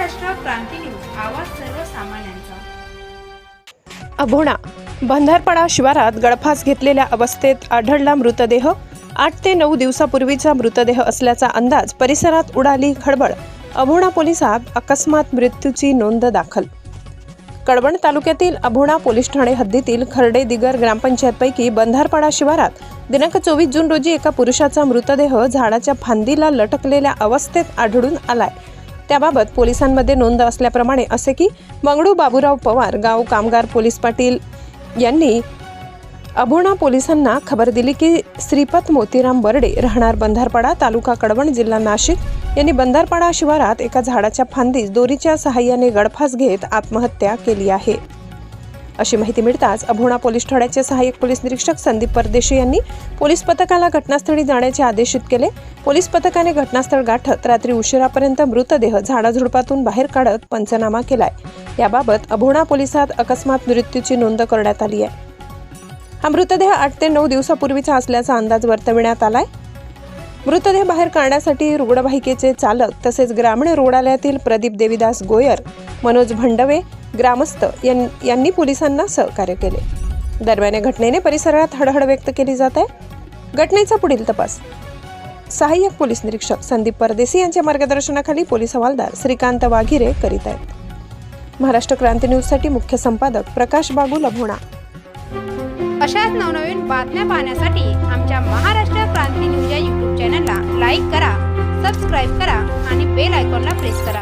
क्रांती news आवाज सर्वसामान्यांचा. अभोणा बंधारपाडा शिवारात गळफास घेतलेल्या अवस्थेत आढळला मृतदेह. आठ ते नऊ दिवसापूर्वीचा मृतदेह असल्याचा अंदाज परिसरात उडाली खळबळ. अभोणा पोलिसात अकस्मात मृत्यूची नोंद दाखल. कडवण तालुक्यातील अभोणा पोलीस ठाणे हद्दीतील खर्डे दिगर ग्रामपंचायतपैकी बंधारपाडा शिवारात दिनांक चोवीस जून रोजी एका पुरुषाचा मृतदेह झाडाच्या फांदीला लटकलेल्या अवस्थेत आढळून आलाय. त्याबाबत पोलिसांमध्ये नोंद असल्याप्रमाणे असे की मंगळू बाबूराव पवार गाव कामगार पोलीस पाटील यांनी अभोणा पोलिसांना खबर दिली की श्रीपत मोतीराम बर्डे राहणार बंधारपाडा तालुका कडवण जिल्हा नाशिक. यांनी बंधारपाडा शिवारात एका झाडाच्या फांदीस दोरीच्या सहाय्याने गळफास घेत आत्महत्या केली आहे. अशी माहिती मिळताच अभोणा पोलीस ठाण्याचे सहाय्यक पोलीस निरीक्षक संदीप परदेशी यांनी पोलीस पथकाला घटनास्थळी जाण्याचे आदेशित केले. पोलीस पथकाने घटनास्थळ गाठत रात्री उशिरापर्यंत मृतदेह झाडाझुडपातून बाहेर काढत पंचनामा केलाय. याबाबत अभोणा पोलिसात अकस्मात मृत्यूची नोंद करण्यात आली आहे. हा मृतदेह आठ ते नऊ दिवसापूर्वीचा असल्याचा अंदाज वर्तविण्यात आलाय. मृतदेह बाहेर काढण्यासाठी रुग्णवाहिकेचे चालक तसेच ग्रामीण रुग्णालयातील प्रदीप देवीदास गोयर मनोज भंडवे ग्रामस्थ यां- यांनी पोलिसांना सहकार्य केले. दरम्यान या घटनेने परिसरात हळहळ व्यक्त केली जात आहे. घटनेचा पुढील तपास. सहाय्यक पोलीस निरीक्षक संदीप परदेसी यांच्या मार्गदर्शनाखाली पोलीस हवालदार श्रीकांत वाघिरे करीत आहेत. महाराष्ट्र क्रांती न्यूजसाठी मुख्य संपादक प्रकाश बागू लभोणा. अशाच नवनवीन बातम्या पाहण्यासाठी आमच्या महाराष्ट्र क्रांती न्यूज या यूट्यूब चॅनलला लाईक करा सबस्क्राईब करा आणि बेल आयकॉनला प्रेस करा.